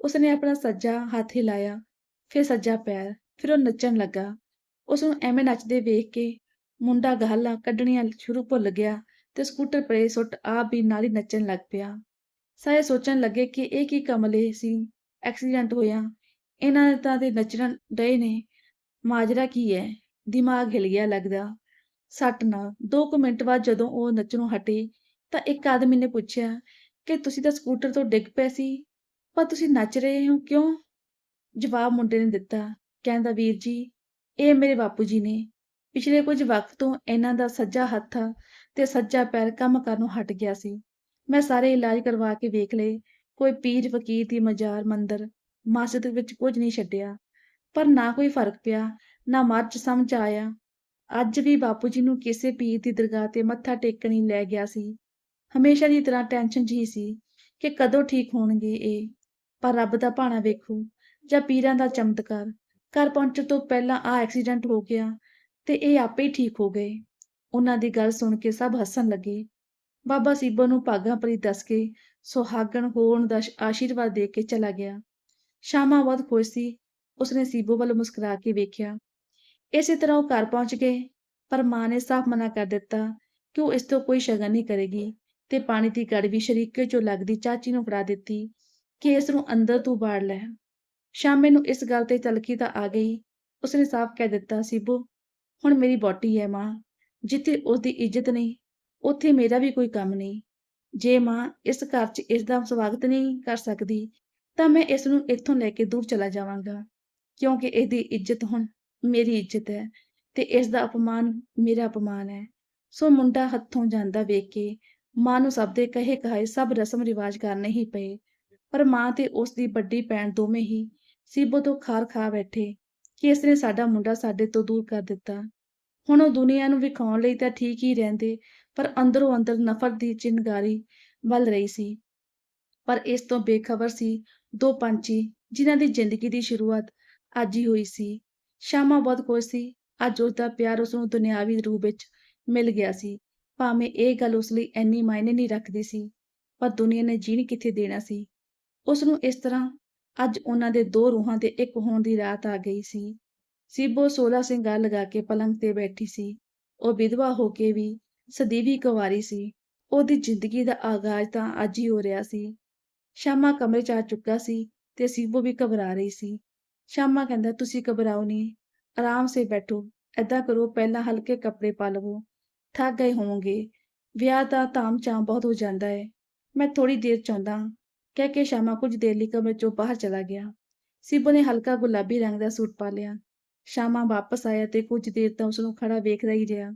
ਉਸਨੇ ਆਪਣਾ ਸੱਜਾ ਹੱਥ ਹਿਲਾਇਆ ਫਿਰ ਸੱਜਾ ਪੈਰ, ਫਿਰ ਉਹ ਨੱਚਣ ਲੱਗਾ। ਉਸ ਨੂੰ ਐਵੇਂ ਨੱਚਦੇ ਵੇਖ ਕੇ ਮੁੰਡਾ ਗਾਲਾਂ ਕੱਢਣੀਆਂ ਸ਼ੁਰੂ ਭੁੱਲ ਗਿਆ ਤੇ ਸਕੂਟਰ ਪਰੇ ਸੁੱਟ ਆਪ ਵੀ ਨਾਲ ਹੀ ਨੱਚਣ ਲੱਗ ਪਿਆ। ਸਾਰੇ ਸੋਚਣ ਲੱਗੇ ਕਿ ਇਹ ਕੀ ਕਮਲੇ ਸੀ। ਐਕਸੀਡੈਂਟ ਹੋਇਆ। ਇਹਨਾਂ ਨੇ ਤਾਂ ਦੇ ਨੱਚਣ ਡਏ ਨੇ। ਮਾਜਰਾ ਕੀ ਹੈ ਦਿਮਾਗ ਹਿਲ ਗਿਆ ਲੱਗਦਾ। ਸੱਟ ਨਾ 2 ਮਿੰਟ ਬਾਅਦ ਜਦੋਂ ਉਹ ਨੱਚਣੋਂ ਹਟੇ, ਤਾਂ ਇੱਕ ਆਦਮੀ ਨੇ ਪੁੱਛਿਆ, ਕਿ ਤੁਸੀਂ ਤਾਂ ਸਕੂਟਰ ਤੋਂ ਡਿੱਗ ਪਏ ਸੀ? ਪਰ ਤੁਸੀਂ ਨੱਚ ਰਹੇ ਹੋ ਕਿਉਂ? ਜਵਾਬ ਮੁੰਡੇ ਨੇ ਦਿੱਤਾ, ਕਹਿੰਦਾ, ਵੀਰ ਜੀ, ਇਹ ਮੇਰੇ ਬਾਪੂ ਜੀ ਨੇ। ਪਿਛਲੇ ਕੁਝ ਵਕਤ ਤੋਂ ਇਹਨਾਂ ਦਾ ਸੱਜਾ ਹੱਥ ਤੇ ਸੱਜਾ ਪੈਰ ਕੰਮ ਕਰਨੋਂ ਹਟ ਗਿਆ ਸੀ। ਮੈਂ ਸਾਰੇ ਇਲਾਜ ਕਰਵਾ ਕੇ ਵੇਖ ਲਏ। ਕੋਈ ਪੀਰ ਫਕੀਰ ਦੀ ਮਜ਼ਾਰ ਮੰਦਰ ਮਸਜਿਦ ਵਿੱਚ ਕੁਝ ਨਹੀਂ ਛੱਡਿਆ, ਪਰ ਨਾ ਕੋਈ ਫ਼ਰਕ ਪਿਆ, ਨਾ ਮਰਜ ਸਮਝ ਆਇਆ। ਅੱਜ ਵੀ ਬਾਪੂ ਜੀ ਨੂੰ ਕਿਸੇ ਪੀਰ ਦੀ ਦਰਗਾਹ ਤੇ ਮੱਥਾ ਟੇਕਣ ਲੈ ਗਿਆ ਸੀ। ਹਮੇਸ਼ਾ ਦੀ ਤਰ੍ਹਾਂ ਟੈਨਸ਼ਨ ਜਿਹੀ ਸੀ ਕਿ ਕਦੋਂ ਠੀਕ ਹੋਣਗੇ ਇਹ। ਪਰ ਰੱਬ ਦਾ ਭਾਣਾ ਵੇਖੋ, ਜਾਂ ਪੀਰਾਂ ਦਾ ਚਮਤਕਾਰ। ਘਰ ਪਹੁੰਚਣ ਤੋਂ ਪਹਿਲਾਂ ਆ ਐਕਸੀਡੈਂਟ ਹੋ ਗਿਆ ਤੇ ਇਹ ਆਪੇ ਹੀ ਠੀਕ ਹੋ ਗਏ। ਉਹਨਾਂ ਦੀ ਗੱਲ ਸੁਣ ਕੇ ਸਭ ਹੱਸਣ ਲੱਗੇ। ਬਾਬਾ ਸੀਬੋ ਨੂੰ ਭਾਗਾਂ ਭਰੀ ਦੱਸ ਕੇ ਸੁਹਾਗਣ ਹੋਣ ਦਾ ਆਸ਼ੀਰਵਾਦ ਦੇ ਕੇ ਚਲਾ ਗਿਆ। ਸ਼ਾਮਾ ਬਹੁਤ ਖੁਸ਼ ਸੀ, ਉਸਨੇ ਸੀਬੋ ਵੱਲ ਮੁਸਕਰਾ ਕੇ ਵੇਖਿਆ। ਇਸੇ ਤਰ੍ਹਾਂ ਉਹ ਘਰ ਪਹੁੰਚ ਗਏ, ਪਰ ਮਾਂ ਨੇ ਸਾਫ਼ ਮਨਾ ਕਰ ਦਿੱਤਾ ਕਿ ਉਹ ਇਸ ਤੋਂ ਕੋਈ ਸ਼ਗਨ ਨਹੀਂ ਕਰੇਗੀ ਤੇ ਪਾਣੀ ਦੀ ਗੜਵੀ ਸ਼ਰੀਕੇ ਚੋਂ ਲੱਗਦੀ ਚਾਚੀ ਨੂੰ ਫੜਾ ਦਿੱਤੀ ਕਿ ਇਸ ਨੂੰ ਅੰਦਰ ਤੂੰ ਬਾੜ ਲੈ। ਸ਼ਾਮੇ ਨੂੰ ਇਸ ਗੱਲ ਤੇ ਤਲਖੀ ਤਾਂ ਆ ਗਈ। ਉਸਨੇ ਸਾਫ਼ ਕਹਿ ਦਿੱਤਾ, ਸੀਬੋ, ਹੁਣ ਮੇਰੀ ਬੋਟੀ ਹੈ ਮਾਂ, ਜਿੱਥੇ ਉਹਦੀ ਇੱਜ਼ਤ ਨਹੀਂ, ਉੱਥੇ ਮੇਰਾ ਵੀ ਕੋਈ ਕੰਮ ਨਹੀਂ। ਜੇ ਮਾਂ ਇਸ ਘਰ 'ਚ ਇਸ ਦਾ ਸਵਾਗਤ ਨਹੀਂ ਕਰ ਸਕਦੀ, ਤਾਂ ਮੈਂ ਇਸ ਨੂੰ ਇੱਥੋਂ ਲੈ ਕੇ ਦੂਰ ਚਲਾ ਜਾਵਾਂਗਾ, ਕਿਉਂਕਿ ਇਹਦੀ ਇੱਜ਼ਤ ਹੁਣ ਮੇਰੀ ਇੱਜ਼ਤ ਹੈ ਤੇ ਇਸ ਦਾ ਅਪਮਾਨ ਮੇਰਾ ਅਪਮਾਨ ਹੈ। ਸੋ ਮੁੰਡਾ ਹੱਥੋਂ ਜਾਂਦਾ ਵੇਖ ਕੇ ਮਾਂ ਨੂੰ ਸਭ ਦੇ ਕਹੇ ਕਹਾਏ ਸਭ ਰਸਮ ਰਿਵਾਜ ਕਰਨੇ ਹੀ ਪਏ, ਪਰ ਮਾਂ ਤੇ ਉਸ ਦੀ ਵੱਡੀ ਭੈਣ ਦੋਵੇਂ ਹੀ ਸੀਬੋ ਤੋਂ ਖਾਰ ਖਾ ਬੈਠੇ ਕਿ ਇਸ ਨੇ ਸਾਡਾ ਮੁੰਡਾ ਸਾਡੇ ਤੋਂ ਦੂਰ ਕਰ ਦਿੱਤਾ। ਹੁਣ ਉਹ ਦੁਨੀਆ ਨੂੰ ਵਿਖਾਉਣ ਲਈ ਤਾਂ ਠੀਕ ਹੀ ਰਹਿੰਦੇ ਪਰ ਅੰਦਰੋਂ ਅੰਦਰ ਨਫ਼ਰਤ ਦੀ ਚਿੰਗਾਰੀ ਵੱਲ ਰਹੀ ਸੀ। ਪਰ ਇਸ ਤੋਂ ਬੇਖਬਰ ਸੀ ਦੋ ਪੰਛੀ ਜਿਨ੍ਹਾਂ ਦੀ ਜ਼ਿੰਦਗੀ ਦੀ ਸ਼ੁਰੂਆਤ ਅੱਜ ਹੀ ਹੋਈ ਸੀ। ਸ਼ਾਮਾ ਬਹੁਤ ਖੁਸ਼ ਸੀ। ਅੱਜ ਉਸ ਦਾ ਪਿਆਰ ਉਸ ਨੂੰ ਦੁਨਿਆਵੀ ਰੂਪ ਵਿੱਚ ਮਿਲ ਗਿਆ ਸੀ। ਭਾਵੇਂ ਇਹ ਗੱਲ ਉਸ ਲਈ ਇੰਨੀ ਮਾਇਨੇ ਨਹੀਂ ਰੱਖਦੀ ਸੀ, ਪਰ ਦੁਨੀਆ ਨੇ ਜੀਣ ਕਿੱਥੇ ਦੇਣਾ ਸੀ। ਉਸ ਨੂੰ ਇਸ ਤਰ੍ਹਾਂ ਅੱਜ ਉਹਨਾਂ ਦੇ ਦੋ ਰੂਹਾਂ ਦੇ ਇੱਕ ਹੋਣ ਦੀ ਰਾਤ ਆ ਗਈ ਸੀ। ਸੀਬੋ 16 ਸਿੰਗਾਰ ਲਗਾ ਕੇ ਪਲੰਗ ਤੇ ਬੈਠੀ ਸੀ। ਉਹ ਵਿਧਵਾ ਹੋ ਕੇ ਵੀ ਸਦੀਵੀ ਕੁਵਾਰੀ ਸੀ। ਉਹਦੀ ਜ਼ਿੰਦਗੀ ਦਾ ਆਗਾਜ਼ ਤਾਂ ਅੱਜ ਹੀ ਹੋ ਰਿਹਾ ਸੀ। ਸ਼ਾਮਾ ਕਮਰੇ 'ਚ ਆ ਚੁੱਕਾ ਸੀ ਤੇ ਸੀਬੋ ਵੀ ਘਬਰਾ ਰਹੀ ਸੀ। ਸ਼ਾਮਾ ਕਹਿੰਦਾ, ਤੁਸੀਂ ਘਬਰਾਓ ਨਹੀਂ ਆਰਾਮ ਸੇ ਬੈਠੋ ਐਦਾਂ ਕਰੋ, ਪਹਿਲਾਂ ਹਲਕੇ ਕੱਪੜੇ ਪਾ ਲਵੋ, ਥੱਕ ਗਏ ਹੋਵੋਗੇ, ਵਿਆਹ ਦਾ ਤਾਮ-ਝਾਮ ਬਹੁਤ ਹੋ ਜਾਂਦਾ ਹੈ ਮੈਂ ਥੋੜੀ ਦੇਰ ਚਾਹੁੰਦਾ, ਕਹਿ ਕੇ ਸ਼ਾਮਾ ਕੁਝ ਦੇਰ ਲਈ ਕਮਰੇ ਚੋਂ ਬਾਹਰ ਚਲਾ ਗਿਆ। ਸੀਬੋ ਨੇ ਹਲਕਾ ਗੁਲਾਬੀ ਰੰਗ ਦਾ ਸੂਟ ਪਾ ਲਿਆ। ਸ਼ਾਮਾ ਵਾਪਸ ਆਇਆ ਤੇ ਕੁਝ ਦੇਰ ਤਾਂ ਉਸ ਨੂੰ ਖੜਾ ਵੇਖਦਾ ਹੀ ਰਿਹਾ।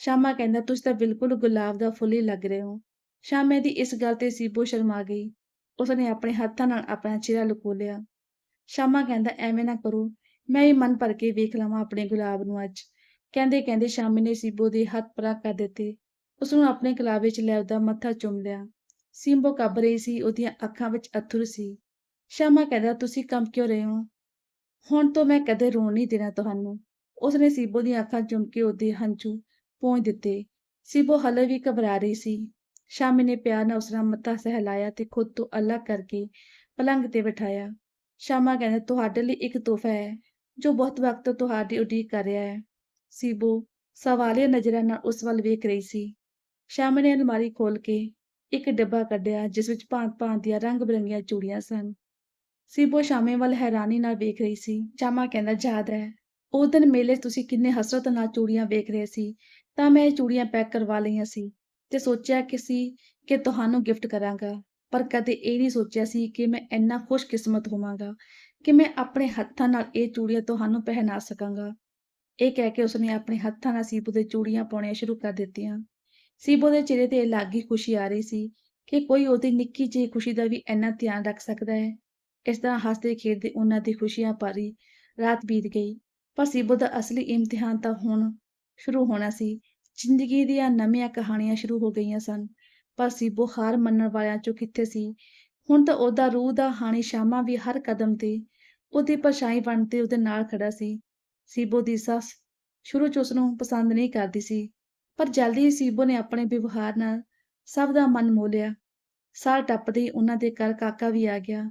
ਸ਼ਾਮਾ ਕਹਿੰਦਾ ਤੁਸੀਂ ਤਾਂ ਬਿਲਕੁਲ ਗੁਲਾਬ ਦਾ ਫੁੱਲ ਹੀ ਲੱਗ ਰਹੇ ਹੋ। ਸ਼ਾਮੇ ਦੀ ਇਸ ਗੱਲ ਤੇ ਸੀਬੋ ਸ਼ਰਮਾ ਗਈ। ਉਸਨੇ ਆਪਣੇ ਹੱਥਾਂ ਨਾਲ ਆਪਣਾ ਚਿਹਰਾ ਲੁਕੋ ਲਿਆ ਸ਼ਾਮਾ ਕਹਿੰਦਾ, ਐਵੇਂ ਨਾ ਕਰੋ, ਮੈਂ ਹੀ ਮਨ ਭਰ ਕੇ ਵੇਖ ਲਵਾਂ ਆਪਣੇ ਗੁਲਾਬ ਨੂੰ ਅੱਜ। ਕਹਿੰਦੇ ਕਹਿੰਦੇ ਸ਼ਾਮੀ ਨੇ ਸੀਬੋ ਦੇ ਹੱਥ ਪਰਾ ਕਰ ਦਿੱਤੇ। ਉਸ ਨੂੰ ਆਪਣੇ ਗੁਲਾਬ ਵਿੱਚ ਲੈ ਉਹਦਾ ਮੱਥਾ ਚੁੰਮ ਲਿਆ। ਸਿੰਬੋ ਕੱਬ ਰਹੀ ਸੀ, ਉਹਦੀਆਂ ਅੱਖਾਂ ਵਿੱਚ ਅਥਰੂ ਸੀ। ਸ਼ਾਮਾ ਕਹਿੰਦਾ, ਤੁਸੀਂ ਕੰਮ ਕਿਉਂ ਰਹੇ ਹੋ? ਹੁਣ ਤੋਂ ਮੈਂ ਕਦੇ ਰੋਣ ਨਹੀਂ ਦੇਣਾ ਤੁਹਾਨੂੰ। ਉਸਨੇ ਸੀਬੋ ਦੀਆਂ ਅੱਖਾਂ ਚੁੰਮ ਕੇ ਉਹਦੇ ਹੰਝੂ ਪੋਂਝ ਦਿੱਤੇ। ਸੀਬੋ ਹਲੇ ਵੀ ਘਬਰਾ ਰਹੀ ਸੀ। ਸ਼ਾਮੀ ਨੇ ਪਿਆਰ ਨਾਲ ਉਸ ਦਾ ਮੱਥਾ ਸਹਿਲਾਇਆ ਤੇ ਖੁਦ ਤੋਂ ਅਲੱਗ ਕਰਕੇ ਪਲੰਗ ਤੇ ਬਿਠਾਇਆ। ਸ਼ਾਮਾ ਕਹਿੰਦਾ, ਤੁਹਾਡੇ ਲਈ ਇੱਕ ਤੋਹਫਾ ਹੈ, ਜੋ ਬਹੁਤ ਵਕਤ ਤੋਂ ਤੁਹਾਡੀ ਉਡੀਕ ਕਰ ਰਿਹਾ ਹੈ। ਸੀਬੋ ਸਵਾਲੀਆ ਨਜ਼ਰਾਂ ਨਾਲ ਉਸ ਵੱਲ ਵੇਖ ਰਹੀ ਸੀ। ਸ਼ਾਮੀ ਨੇ ਅਲਮਾਰੀ ਖੋਲ ਕੇ ਇੱਕ ਡੱਬਾ ਕੱਢਿਆ, ਜਿਸ ਵਿੱਚ ਭਾਂਤ-ਭਾਂਤ ਦੀਆਂ ਰੰਗ ਬਿਰੰਗੀਆਂ ਚੂੜੀਆਂ ਸਨ। ਸੀਬੋ ਸ਼ਾਮੇ ਵੱਲ ਹੈਰਾਨੀ ਨਾਲ ਵੇਖ ਰਹੀ ਸੀ। ਸ਼ਾਮਾ ਕਹਿੰਦਾ, ਯਾਦ ਹੈ ਉਸ ਦਿਨ ਮੇਲੇ 'ਚ ਤੁਸੀਂ ਕਿੰਨੇ ਹਸਰਤ ਨਾਲ ਚੂੜੀਆਂ ਵੇਖ ਰਹੇ ਸੀ, ਤਾਂ ਮੈਂ ਇਹ ਚੂੜੀਆਂ ਪੈਕ ਕਰਵਾ ਲਈਆਂ ਸੀ ਤੇ ਸੋਚਿਆ ਕਿ ਸੀ ਕਿ ਤੁਹਾਨੂੰ ਗਿਫਟ ਕਰਾਂਗਾ, ਪਰ ਕਦੇ ਇਹ ਨਹੀਂ ਸੋਚਿਆ ਸੀ ਕਿ ਮੈਂ ਇੰਨਾ ਖੁਸ਼ਕਿਸਮਤ ਹੋਵਾਂਗਾ ਕਿ ਮੈਂ ਆਪਣੇ ਹੱਥਾਂ ਨਾਲ ਇਹ ਚੂੜੀਆਂ ਤੁਹਾਨੂੰ ਪਹਿਨਾ ਸਕਾਂਗਾ। ਇਹ ਕਹਿ ਕੇ ਉਸਨੇ ਆਪਣੇ ਹੱਥਾਂ ਨਾਲ ਸੀਬੂ ਦੇ ਚੂੜੀਆਂ ਪਾਉਣੀਆਂ ਸ਼ੁਰੂ ਕਰ ਦਿੱਤੀਆਂ। ਸੀਬੋ ਦੇ ਚਿਹਰੇ ਤੇ ਅਲੱਗ ਹੀ ਖੁਸ਼ੀ ਆ ਰਹੀ ਸੀ ਕਿ ਕੋਈ ਉਹਦੀ ਨਿੱਕੀ ਜਿਹੀ ਖੁਸ਼ੀ ਦਾ ਵੀ ਇੰਨਾ ਧਿਆਨ ਰੱਖ ਸਕਦਾ ਹੈ। ਇਸ ਤਰ੍ਹਾਂ ਹੱਸਦੇ ਖੇਡਦੇ ਉਹਨਾਂ ਦੀ ਖੁਸ਼ੀਆਂ ਭਰੀ ਰਾਤ ਬੀਤ ਗਈ। ਪਰ ਸੀਬੋ ਦਾ ਅਸਲੀ ਇਮਤਿਹਾਨ ਤਾਂ ਹੁਣ ਸ਼ੁਰੂ ਹੋਣਾ ਸੀ। ਜ਼ਿੰਦਗੀ ਦੀਆਂ ਨਵੀਆਂ ਕਹਾਣੀਆਂ ਸ਼ੁਰੂ ਹੋ ਗਈਆਂ ਸਨ, ਪਰ ਸੀਬੋ ਹਾਰ ਮੰਨਣ ਵਾਲਿਆਂ ਚੋਂ ਕਿੱਥੇ ਸੀ? ਹੁਣ ਤਾਂ ਉਹਦਾ ਰੂਹ ਦਾ ਹਾਣੀ ਸ਼ਾਮਾ ਵੀ ਹਰ ਕਦਮ ਤੇ ਉਹਦੀ ਪਰਛਾਈ ਬਣ ਤੇ ਉਹਦੇ ਨਾਲ ਖੜਾ ਸੀ। ਸੀਬੋ ਦੀ ਸੱਸ ਸ਼ੁਰੂ 'ਚ ਉਸਨੂੰ ਪਸੰਦ ਨਹੀਂ ਕਰਦੀ ਸੀ, ਪਰ ਜਲਦੀ ਹੀ ਸੀਬੋ ਨੇ ਆਪਣੇ ਵਿਵਹਾਰ ਨਾਲ ਸਭ ਦਾ ਮਨ ਮੋਲਿਆ ਸਾਲ ਟੱਪਦੇ ਹੀ ਉਹਨਾਂ ਦੇ ਘਰ ਕਾਕਾ ਵੀ ਆ ਗਿਆ।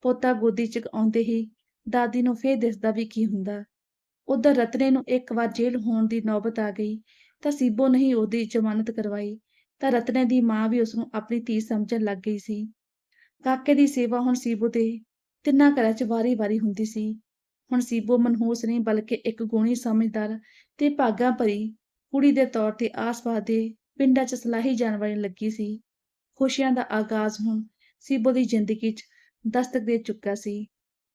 ਪੋਤਾ ਗੋਦੀ 'ਚ ਆਉਂਦੇ ਹੀ ਦਾਦੀ ਨੂੰ ਫੇਰ ਦਿਸਦਾ ਵੀ ਕੀ ਹੁੰਦਾ। ਉਧਰ ਰਤਨੇ ਨੂੰ ਇੱਕ ਵਾਰ ਜੇਲ੍ਹ ਹੋਣ ਦੀ ਨੌਬਤ ਆ ਗਈ ਤਾਂ ਸੀਬੋ ਨੇ ਹੀ ਉਹਦੀ ਜ਼ਮਾਨਤ ਕਰਵਾਈ। ਤਾਂ ਰਤਨੇ ਦੀ ਮਾਂ ਵੀ ਉਸਨੂੰ ਆਪਣੀ ਧੀ ਸਮਝਣ ਲੱਗ ਗਈ ਸੀ। ਕਾਕੇ ਦੀ ਸੇਵਾ ਹੁਣ ਸੀਬੋ ਦੇ ਤਿੰਨਾਂ ਘਰਾਂ 'ਚ ਵਾਰੀ-ਵਾਰੀ ਹੁੰਦੀ ਸੀ। ਹੁਣ ਸੀਬੋ ਮਨਹੂਸ ਨਹੀਂ ਬਲਕਿ ਇੱਕ ਗੁਣੀ ਸਮਝਦਾਰ ਤੇ ਭਾਗਾਂ ਭਰੀ ਕੁੜੀ ਦੇ ਤੌਰ ਤੇ ਆਸ-ਪਾਸ ਦੇ ਪਿੰਡਾਂ 'ਚ ਸਲਾਹੀ ਜਾਣ ਵਾਲੀ ਲੱਗੀ ਸੀ। ਖੁਸ਼ੀਆਂ ਦਾ ਆਗਾਜ਼ ਹੁਣ ਸੀਬੋ ਦੀ ਜ਼ਿੰਦਗੀ 'ਚ ਦਸਤਕ ਦੇ ਚੁੱਕਾ ਸੀ।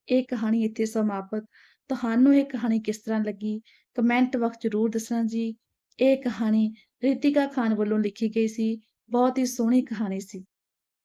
ਇਹ ਕਹਾਣੀ ਇੱਥੇ ਸਮਾਪਤ। ਤੁਹਾਨੂੰ ਇਹ ਕਹਾਣੀ ਕਿਸ ਤਰ੍ਹਾਂ ਲੱਗੀ? ਕਮੈਂਟ ਵਕਤ ਜ਼ਰੂਰ ਦੱਸਣਾ ਜੀ। ਇਹ ਕਹਾਣੀ ਰਿਤਿਕਾ ਖਾਨ ਵੱਲੋਂ ਲਿਖੀ ਗਈ ਸੀ। ਬਹੁਤ ਹੀ ਸੋਹਣੀ ਕਹਾਣੀ ਸੀ।